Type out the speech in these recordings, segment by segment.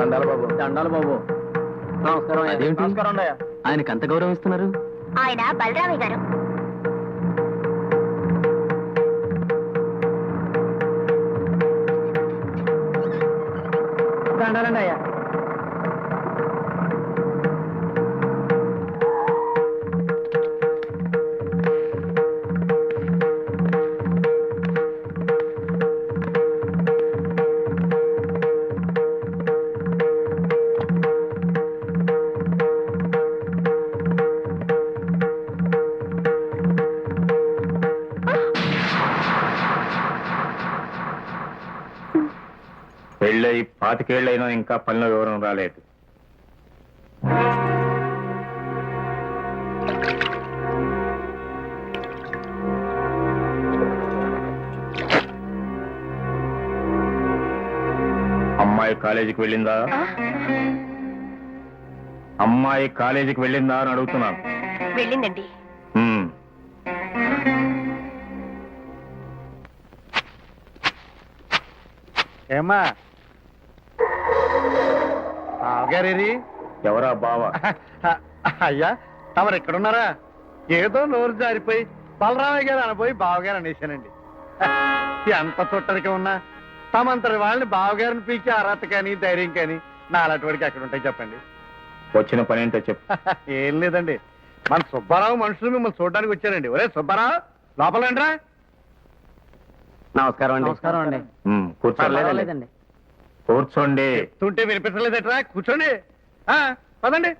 దండాల బాబు. దండాల బాబు. నమస్కారం. అదేంటి? నమస్కారం అయ్యా. ఆయనకి అంత గౌరవం ఇస్తున్నారు ఆయన బలరామయ్య గారు. దండాలండి అయ్యా. పెళ్ళై పాతికేళ్ళైనా ఇంకా పనిలో వివరం రాలేదు. అమ్మాయి కాలేజీకి వెళ్ళిందా? అమ్మాయి కాలేజీకి వెళ్ళిందా అని అడుగుతున్నాను. వెళ్ళిందండి. హ్మ్. ఏమ్మా బావగారేరి ఎవరా బావ? అయ్యా తమరు ఎక్కడున్నారా? ఏదో నోరు జారిపోయి బలరామయ్య గారు అనబోయి బావగారు అనేసానండి ఎంత చుట్టడికి ఉన్నా తమంతటి వాళ్ళని బావగారిని పీకే అర్హత కానీ ధైర్యం కానీ నా అలాంటి వాడికి ఎక్కడ ఉంటాయి చెప్పండి? వచ్చిన పని ఏంటో చెప్పు. ఏం లేదండి. మన సుబ్బారావు మనుషులు మిమ్మల్ని చూడడానికి వచ్చారండి. ఒరే సుబ్బారావు లోపల రండిరా నమస్కారం అండి. నమస్కారం అండి. హ్మ్, కూర్చోండి. చెప్తుంటే వినిపించలేదట్రా? కూర్చోండి. ఆ, పదండి.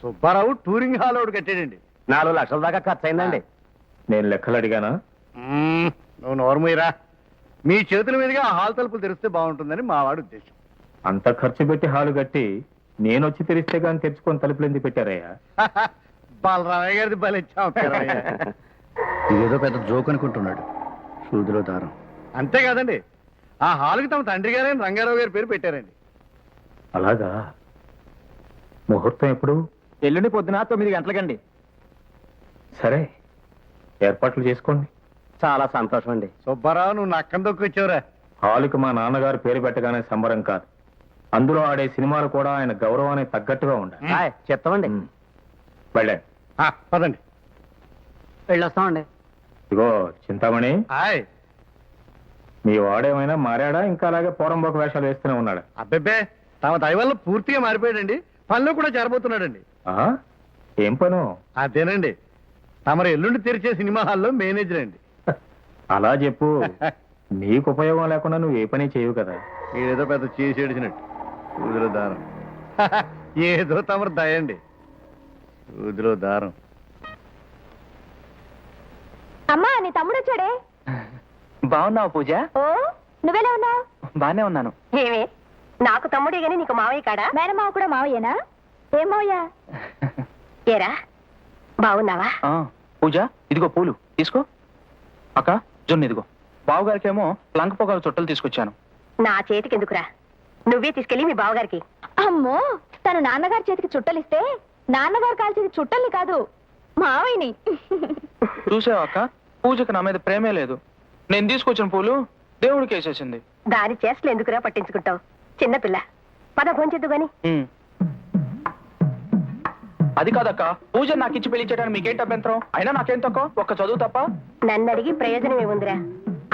సుబ్బారావు టూరింగ్ హాల్ ఒకటి కట్టాడండి. నాలుగు లక్షల దాకా ఖర్చు అయిందండి నేను లెక్కలు అడిగానా? మ్మ్, నువ్వు నోరుమూయరా మీ చేతుల మీదుగా ఆ హాల్ తలుపులు తెరిస్తే బాగుంటుందని మా వాడి ఉద్దేశం. అంత ఖర్చు పెట్టి హాలు కట్టి నేను వచ్చి తెరిస్తే గాని తెరుచుకొని తలుపులు ఎందుకు పెట్టారయ్యా? బాలరామయ్య గారిది బలిచ్చాం ఇదేదో పెద్ద జోక్ అనుకుంటున్నాడు. సూదిలో దారం. అంతే కదండి ఆ హాల్కి తమ తండ్రి గారైన రంగారావు గారి పేరు పెట్టారండి. అలాగా? ముహూర్తం ఎప్పుడు? ఎల్లుండి పొద్దున తొమ్మిది గంటలకండి. సరే ఏర్పాట్లు చేసుకోండి. చాలా సంతోషం అండి సుబ్బారావు నువ్వు నక్కం దొక్కొచ్చావురా హాలుకి మా నాన్నగారు పేరు పెట్టగానే సంబరం కాదు. అందులో ఆడే సినిమాలు కూడా ఆయన గౌరవానికి తగ్గట్టుగా ఉండాలి. మ్. చెప్తామండి. వెళ్ళండి. ఆ, పదండి. వెళ్ళొస్తామండి. ఇగో చింతామణి. హాయ్. మీ వాడేమైనా మారాడా? ఇంకా అలాగే పోరంబోక వేషాలు వేస్తూనే ఉన్నాడా? అబ్బెబ్బే తమ దయ వల్ల పూర్తిగా మారిపోయాడండి. పనిలో కూడా చేరబోతున్నాడండి ఆ? ఏం పను? అదేనండి. తమరు ఎల్లుండి తెరిచే సినిమా హాల్లో మేనేజర్ అండి. అలా చెప్పు. నీకు ఉపయోగం లేకుండా నువ్వు ఏ పని చేయవు కదా. ఏదో పెద్ద చేసి ఏడిచినట్టు ఊదిలో దారం. ఏదో తమరు దయండి ఊదిలో దారం. అమ్మా నీ తమ్ముడు వచ్చాడే? బాగున్నావు పూజ? ఓ నువ్వెలా ఉన్నావు? బానే ఉన్నాను. ఏమే? నాకు తమ్ముడే గాని నీకు మావయ్య కాడా? మేనమావ కూడా మావయ్యనా? ఏం మావయ్య? ఏరా బాగున్నావా? పూజ ఇదిగో పూలు తీసుకో. అక్క జొన్న ఇదిగో. బావగారికేమో లంక పొగాకు చుట్టలు తీసుకొచ్చాను. నా చేతికి ఎందుకురా నువ్వే తీసుకెళ్ళి మీ బావగారికి. అమ్మో తను నాన్నగారి చేతికి చుట్టలిస్తే నాన్నగారు కాల్చేది చుట్టల్ని కాదు మావయ్యని. చూసావా అక్క? పూజకి నా మీద ప్రేమే లేదు. నేను తీసుకొచ్చిన పూలు దేవుడికి వేసేసింది. దాని చేష్టలు ఎందుకురా పట్టించుకుంటావు? చిన్నపిల్ల పద భోంచెద్దు గాని. అది కాదక్క. పూజ నాకు ఇచ్చి పెళ్ళి చేయడానికి మీకేంటి అభ్యంతరం? అయినా నాకేం తక్కువ? ఒక్క చదువు తప్ప? నన్ను అడిగి ప్రయోజనం ఏముందిరా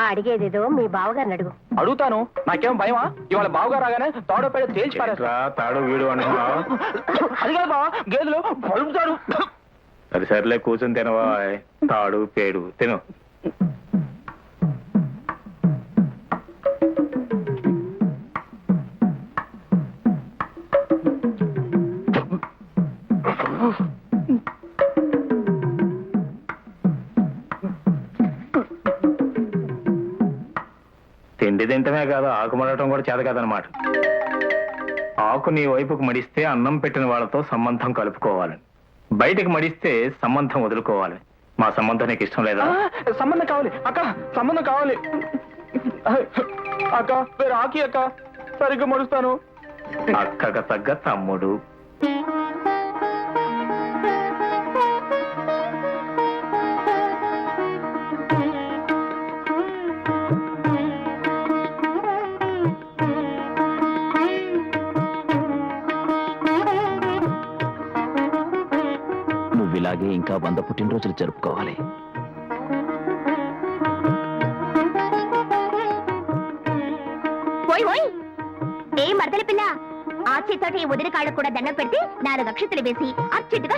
ఆ అడిగేదేదో మీ బావగారిని అడుగు. అడుగుతాను. నాకేం భయమా? ఇవాళ బావగారు రాగానే తాడో పేడ తేల్చి పారేస్తా. తాడు వీడు అంటున్నావు? అది కాదు బావా గేదెలు పలుపుతారు సరే సర్లే కూర్చొని తినవా తాడు పేడు తిను. తిండి తింటమే కాదు ఆకు మడటం కూడా చేత కాదనమాట ఆకు నీ వైపుకు మడిస్తే అన్నం పెట్టిన వాళ్ళతో సంబంధం కలుపుకోవాలని బయటికి మడిస్తే సంబంధం వదులుకోవాలి. మా సంబంధం నీకు ఇష్టం లేదా? సంబంధం కావాలి. అక్క సంబంధం కావాలి. అక్క వేరే ఆకి అక్క. సరిగ్గా మడుస్తాను. అక్కగ తగ్గ తమ్ముడు. ఇలాగే ఇంకా వంద పుట్టినరోజులు జరుపుకోవాలి. ఓయ్ ఓయ్! ఏ మరదల పిల్ల? ఆ కాళ్ళకు కూడా దండం పెడితే నాలుగు అక్షతలు వేసి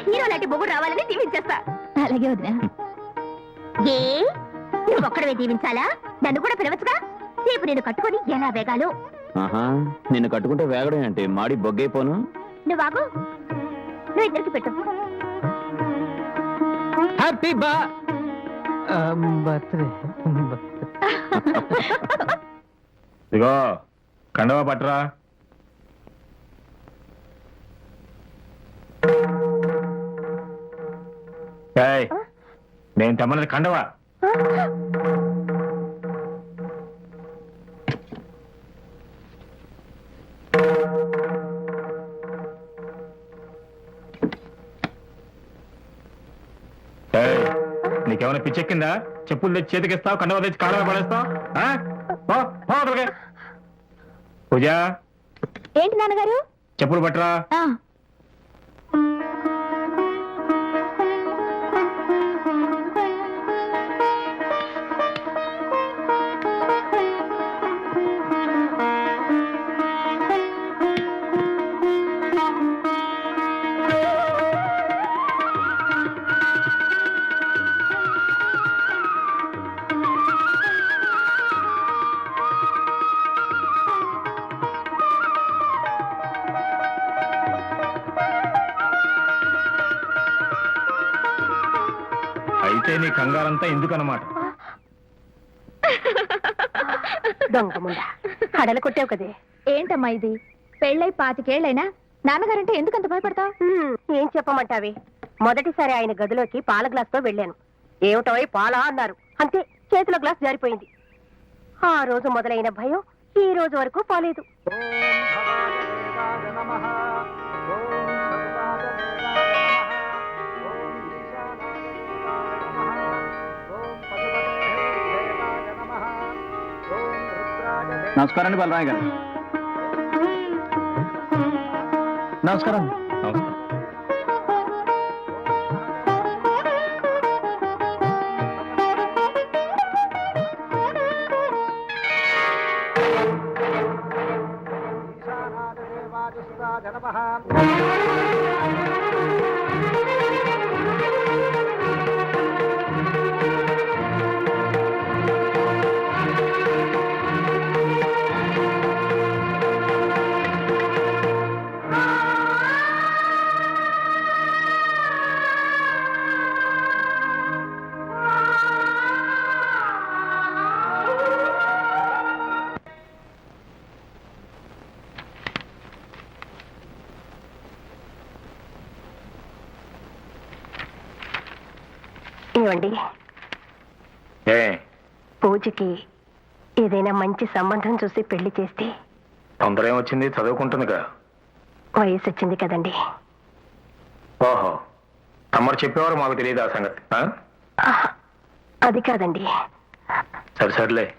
హీరో లాంటి బొగుడు రావాలని దీవించేస్తా. అలాగే వదిన. ఏ? నువ్వు ఒక్కడవే దీవించాలా? నన్ను కూడా పిలవచ్చుగా? రేపు నేను కట్టుకొని ఎలా వేగాలో? ఆహా నిన్ను కట్టుకుంటే వేగడం ఏంటి మాడి బొగ్గైపోను. నువ్వు నువ్వు ఇద్దరికి పెట్టు. హ్యాపీ బా బర్త్డే ఇదిగో కండవా పట్టరా. నేను తెమ్మన్నది కండవా. నీకేమైనా పిచ్చెక్కిందా చెప్పులు తెచ్చి చేతికిస్తావు కండవా తెచ్చి కాడవా పడేస్తావు. పూజ. ఏంటి నాన్నగారు? చెప్పులు పట్టరా. ఎందుకన్నమాట దొంగముండా. కడలు కొట్టావు కదే. ఏంటమ్మా ఇది? పెళ్ళై పాతికేళ్ళైనా నాన్నగారంటే ఎందుకంత భయపడతావు? ఏం చెప్పమంటావి? మొదటిసారి ఆయన గదిలోకి పాల గ్లాస్తో వెళ్ళాను. ఏమిటో పాలా అన్నారు. అంతే చేతిలో గ్లాస్ జారిపోయింది. ఆ రోజు మొదలైన భయం ఈ రోజు వరకు పోలేదు. నమస్కారం అండి బలరాయ్ గారు. నమస్కారం. నమస్కారం ఇవ్వండి. ఏ? పూజకి ఏదైనా మంచి సంబంధం చూసి పెళ్ళి చేస్తే తొందర ఏమొచ్చింది చదువుకుంటుందిగా. వయసు వచ్చింది కదండి. ఓహో తమరు చెప్పేవారు మాకు తెలియదు ఆ సంగతి ఆ? ఆహ్, అది కాదండి. సరే సర్లే.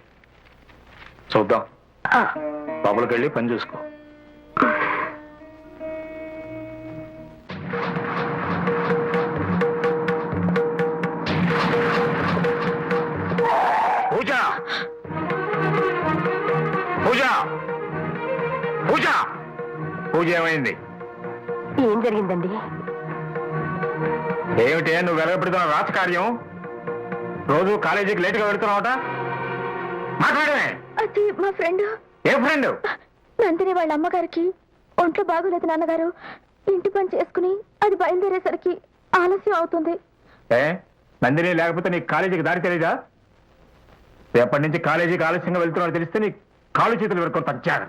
చూద్దాం. ఆ, లోపలికి వెళ్ళి పని చూసుకో. పూజ ఏమైంది ఏం జరిగిందండి? ఏమిటి నువ్వు వెలగపెడుతున్న రాజకార్యం రోజు కాలేజీకి లేటుగా వెళ్తున్నావట? మాట్లాడమే. అది మా ఫ్రెండ్. ఏ ఫ్రెండ్? నందిని వాళ్ళ అమ్మగారికి. ఒంట్లో బాగోలేదు నాన్నగారు. ఇంటి పని చేసుకుని అది బయలుదేరేసరికి ఆలస్యం అవుతుంది. ఏ? నందిని లేకపోతే నీకు కాలేజీకి దారి తెలీదా? రేపటి నుంచి కాలేజీకి ఆలస్యంగా వెళ్తున్నావు తెలిస్తే నీ కాలు చేతులు పెట్టుకొని తగ్గారు.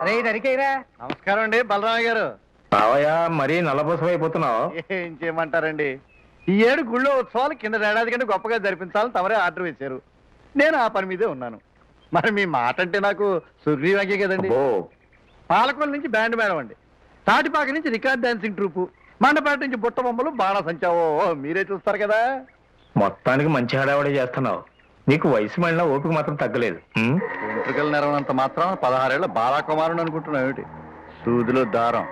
అరే నమస్కారం అండి బలరామయ్య గారు. బావయ్య మరీ నల్లబోసం అయిపోతున్నావు ఏం చేయమంటారండి? ఈ ఏడు గుళ్ళో ఉత్సవాలు కింద ఏడాది కంటే గొప్పగా జరిపించాలని తమరే ఆర్డర్ వేశారు నేను ఆ పని మీదే ఉన్నాను. మరి మీ మాట అంటే నాకు సుగ్రీవాకే కదండి. అబ్బో, పాలకొల నుంచి బ్యాండ్ మేడం అండి. తాటిపాక నుంచి రికార్డ్ డాన్సింగ్ ట్రూపు. మండపేట నుంచి బుట్ట బొమ్మలు బాణ సంచావో మీరే చూస్తారు కదా. మొత్తానికి మంచి హడావడి చేస్తున్నావు. నీకు వయసు మళ్ళీ ఓపిక మాత్రం తగ్గలేదు. ఉం? వెంట్రుకలు నెరవనంత మాత్రం పదహారేళ్ళ బాలాకుమారుని అనుకుంటున్నావు ఏమిటి? సూదిలో దారం.